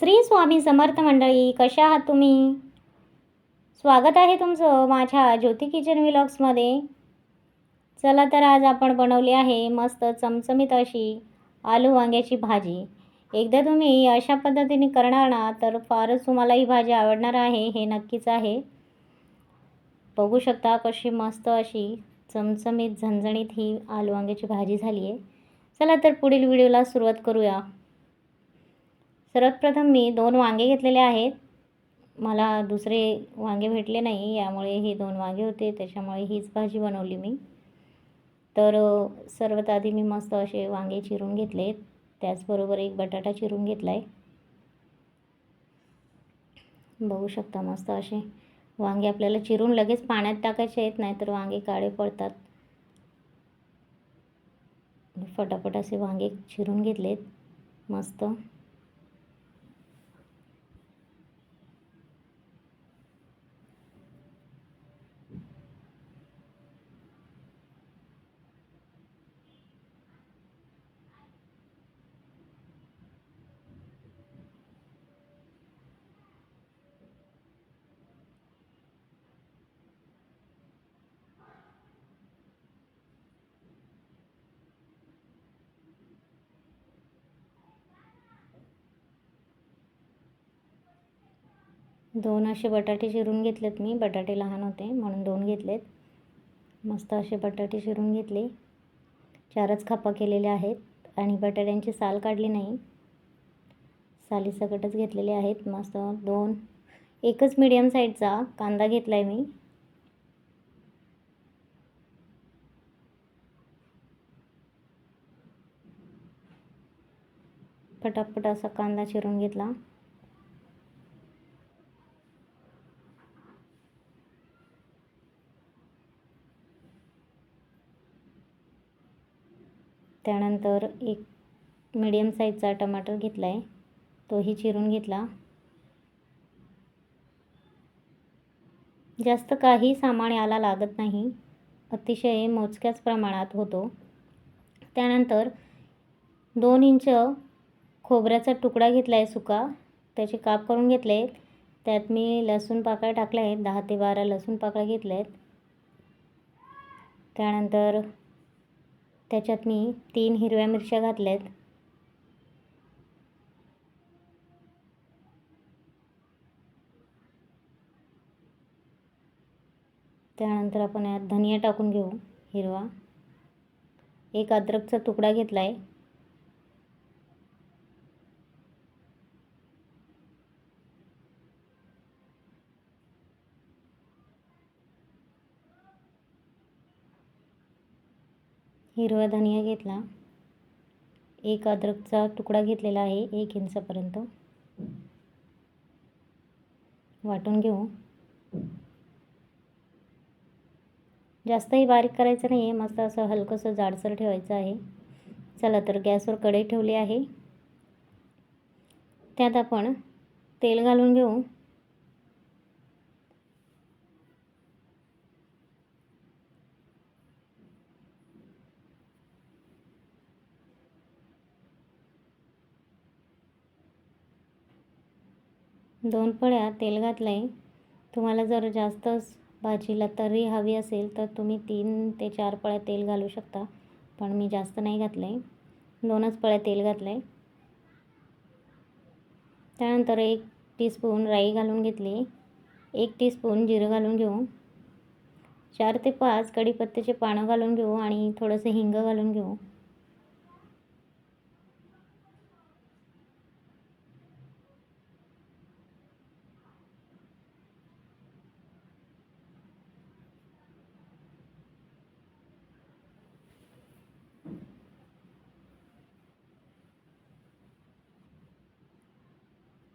श्री स्वामी समर्थ मंडळी कशा आहात तुम्ही? स्वागत आहे तुमचं माझ्या ज्योती किचन विलॉग्समध्ये. चला तर आज आपण बनवली आहे मस्त चमचमीत अशी आलू वांग्याची भाजी. एकदा तुम्ही अशा पद्धतीने करणार ना तर फारच तुम्हाला ही भाजी आवडणार आहे हे नक्कीच आहे. बघू शकता कशी मस्त अशी चमचमीत झणझणीत ही आलू वांग्याची भाजी झाली आहे चला तर पुढील व्हिडिओला सुरुवात करूया. सर्वात प्रथम मी दोन वांगे घेतलेले आहेत. मला दुसरे वांगे भेटले नाही यामुळे हे दोन वांगे होते त्याच्यामुळे हीच भाजी बनवली मी. तर सर्वात आधी मी मस्त असे वांगे चिरून घेतले. त्याचबरोबर एक बटाटा चिरून घेतला आहे बघू शकता मस्त असे वांगे आपल्याला चिरून लगेच पाण्यात टाकायचे आहेत नाहीतर वांगे काळे पडतात. फटाफट असे वांगे चिरून घेतलेत. मस्त. दोन असे बटाटे चिरून घेतलेत मी. बटाटे लहान होते म्हणून दोन घेतलेत. मस्त असे बटाटे चिरून घेतले. चारच खापा केलेल्या आहेत आणि बटाट्यांची साल काढली नाही. सालीसकटच घेतलेले आहेत. मस्त दोन. एकच मीडियम साईजचा कांदा घेतला आहे मी. पटापट असा कांदा चिरून घेतला. त्यानंतर एक मीडियम साईजचा टमाटर घेतला आहे तोही चिरून घेतला. जास्त काही सामान याला लागत नाही. अतिशय मोजक्याच प्रमाणात होतो. त्यानंतर दोन इंच खोबऱ्याचा तुकडा घेतला आहे सुका. त्याचे काप करून घेतले आहेत त्यात मी लसूण पाकळ्या टाकल्या आहेत दहा ते बारा लसूण पाकळ्या घेतल्या आहेत त्यानंतर त्याच्यात मी तीन हिरव्या मिरच्या घातल्या आहेत त्यानंतर आपण यात धनिया टाकून घेऊ हिरवा. एक अद्रकचा तुकडा घेतला आहे हिरवा धनिया घेतला. एक अद्रकचा तुकडा घेतलेला आहे एक इंचापर्यंत. वाटून घेऊ. जास्तही बारीक करायचं नाही आहे मस्त असं हलकंसं जाडसर ठेवायचं आहे. चला तर गॅसवर कढई ठेवली आहे. त्यात आपण तेल घालून घेऊ. दोन पळ्या तेल घातलं आहे तुम्हाला जर जास्त भाजीला तर्री हवी असेल तर तुम्ही तीन ते चार पळ्या तेल घालू शकता पण मी जास्त नाही घातलं आहे दोनच पळ्या तेल घातलं आहे त्यानंतर एक टीस्पून राई घालून घेतली. एक टीस्पून जिरं घालून घेऊ. चार ते पाच कढीपत्त्याचे पानं घालून घेऊ आणि थोडंसं हिंग घालून घेऊ.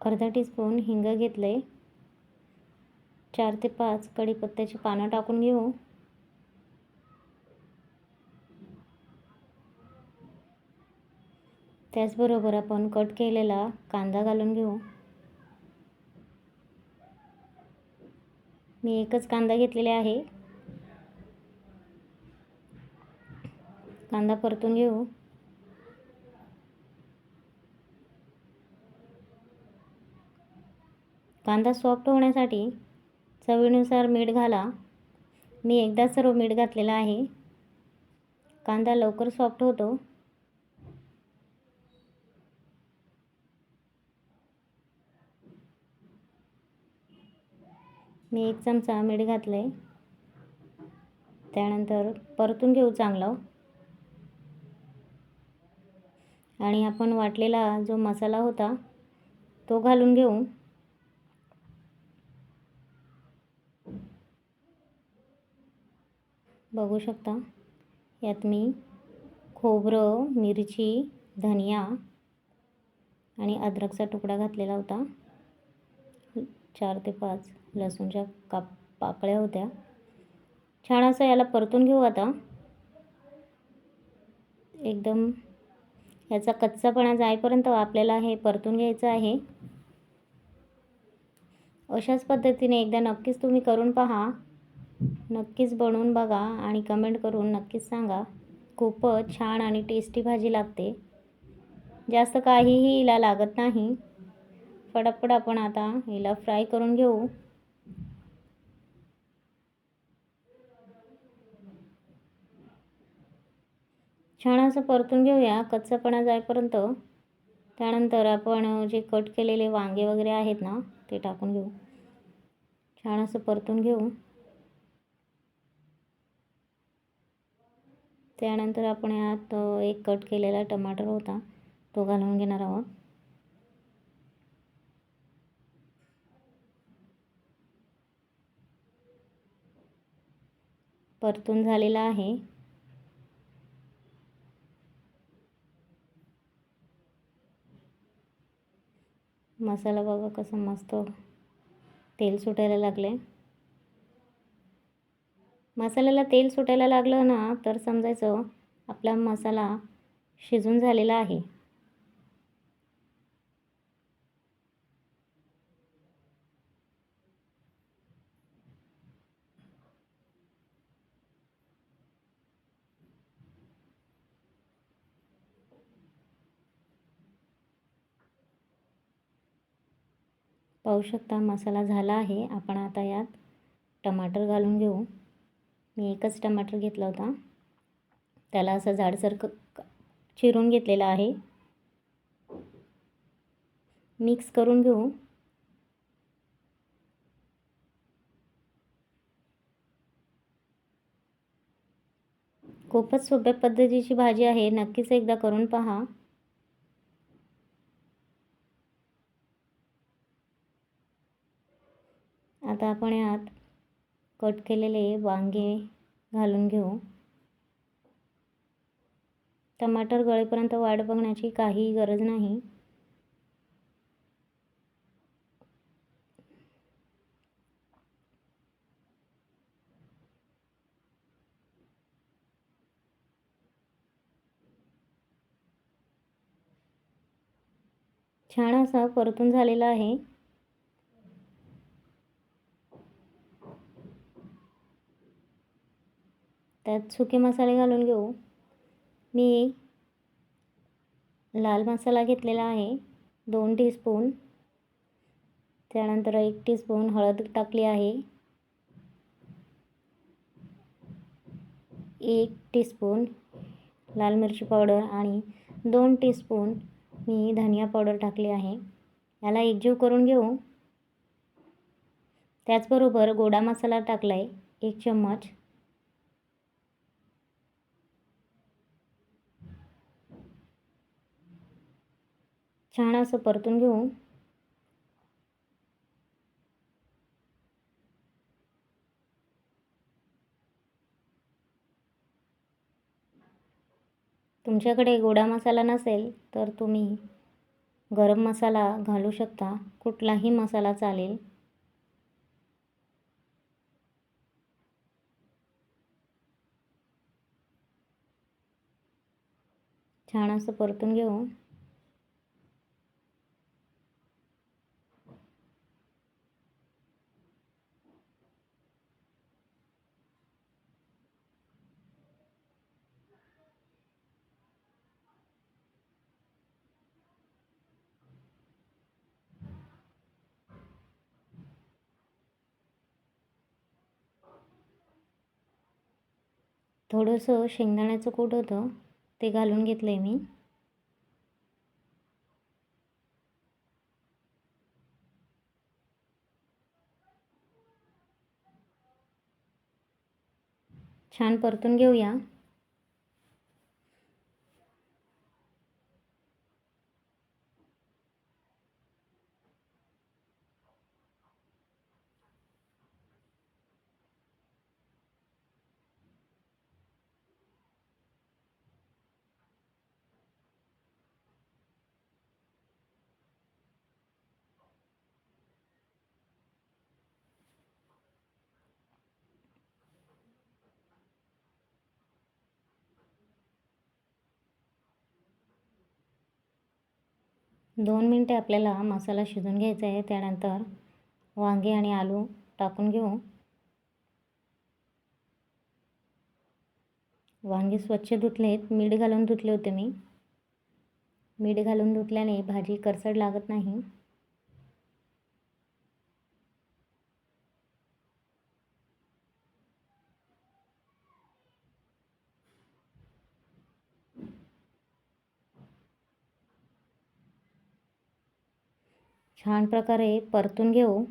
अर्धा टीस्पून हिंग घेतलं आहे चार ते पाच कढीपत्त्याची पानं टाकून घेऊ. त्याचबरोबर आपण कट केलेला कांदा घालून घेऊ. मी एकच कांदा घेतलेला आहे. कांदा परतून घेऊ. कांदा सॉफ्ट होण्यासाठी चवीनुसार मीठ घाला. मी एकदा सर्व मीठ घातलेलं आहे. कांदा लवकर सॉफ्ट होतो. मी एक चमचा मीठ घातलं आहे त्यानंतर परतून घेऊ चांगलं. आणि आपण वाटलेला जो मसाला होता तो घालून घेऊ. बघू शकता. यात मी खोबरं मिरची धनिया आणि अद्रकचा तुकडा घातलेला होता. चार ते पाच लसूणच्या काप पाकळ्या होत्या. छान असं याला परतून घेऊ आता. एकदम याचा कच्चापणा जाईपर्यंत आपल्याला हे परतून घ्यायचं आहे. अशाच पद्धतीने एकदा नक्कीच तुम्ही करून पहा. नक्कीच बनवून बघा आणि कमेंट करून नक्कीच सांगा. खूपच छान आणि टेस्टी भाजी लागते. जास्त काहीही हिला लागत नाही. फटाफट आपण आता हिला फ्राय करून घेऊ. छान असं परतून घेऊया कच्चापणा जाईपर्यंत. त्यानंतर आपण जे कट केलेले वांगे वगैरे आहेत ना ते टाकून घेऊ. छान असं परतून घेऊ. त्यानंतर आपण यात एक कट केलेला टमाटर होता तो घालून घेणार आहोत. परतून झालेला आहे. मसाला बघा कसं मस्त तेल सुटायला लागले मसाल्याला तेल सुटायला लागलं ना तर समजायचं आपला मसाला शिजून झालेला आहे. पाहू शकता मसाला झाला आहे. आपण आता यात टमाटर घालून घेऊ. मी एकच टमाटर घेतला होता. त्याला असं जाडसर क चिरून घेतलेला आहे. मिक्स करून घेऊ. खूपच सोप्या पद्धतीची भाजी आहे. नक्कीच एकदा करून पहा. आता आपण यात कट केलेले वांगे घालून घेऊ. टमाटर गळेपर्यंत वाढ बघण्याची काही गरज नाही. छान असा परतून झालेला आहे. त्यात सुके मसाले घालून घेऊ. मी लाल मसाला घेतलेला आहे दोन टीस्पून त्यानंतर एक टीस्पून हळद टाकली आहे. एक टीस्पून लाल मिरची पावडर आणि दोन टीस्पून मी धनिया पावडर टाकली आहे. याला एकजीव करून घेऊ. त्याचबरोबर गोडा मसाला टाकला आहे एक चम्मच. छान असं परतून घेऊ. तुमच्याकडे गोडा मसाला नसेल तर तुम्ही गरम मसाला घालू शकता. कुठलाही मसाला चालेल. छान असं परतून घेऊ. थोडंसं शेंगदाण्याचं कूट होतं ते घालून घेतलं आहे मी. छान परतून घेऊया. दोन मिनटे आपल्याला मसाला शिजून घ्यायचा आहे. त्यानंतर वांगे आणि आलू टाकून घेऊ. वांगे स्वच्छ धुतलेत. मीठ घालून धुतले होते मी. मीठ घालून धुतल्याने भाजी करसड लागत नाही. छान प्रकारे परतून घेऊ.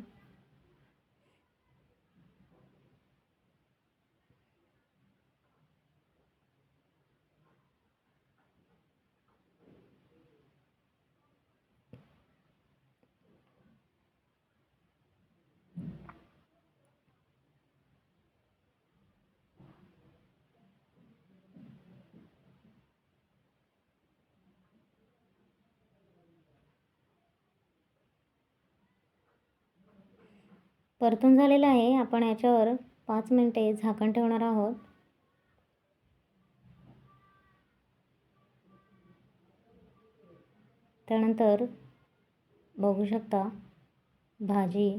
परतून झालेलं आहे. आपण याच्यावर पाच मिनटे झाकण ठेवणार आहोत. त्यानंतर बघू शकता भाजी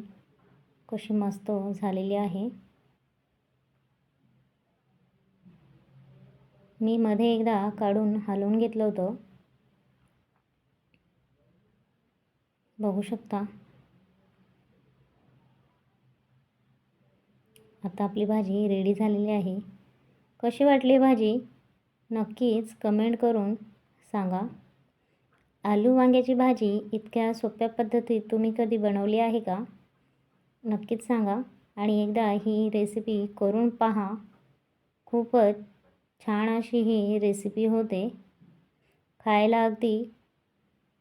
कशी मस्त झालेली आहे. मी मध्ये एकदा काढून हलवून घेतलं होतं. बघू शकता. आता आपली भाजी रेडी झालेली आहे. कशी वाटली भाजी? नक्कीच कमेंट करून सांगा. आलू वांग्याची भाजी इतक्या सोप्या पद्धतीत तुम्ही कधी बनवली आहे का? नक्कीच सांगा आणि एकदा ही रेसिपी करून पहा. खूपच छान अशी ही रेसिपी होते. खायला अगदी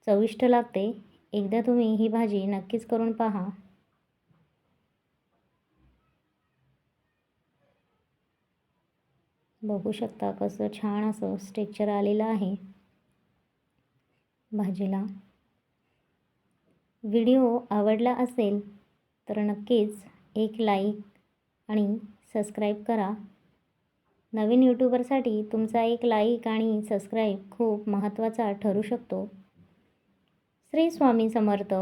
चविष्ट लागते. एकदा तुम्ही ही भाजी नक्कीच करून पहा. बघू शकता कसं छान असं स्ट्रेक्चर आलेलं आहे. भाजीला. व्हिडिओ आवडला असेल तर नक्कीच एक लाईक आणि सबस्क्राईब करा. नवीन यूट्यूबरसाठी तुमचा एक लाईक आणि सबस्क्राईब खूप महत्त्वाचा ठरू शकतो. श्री स्वामी समर्थ.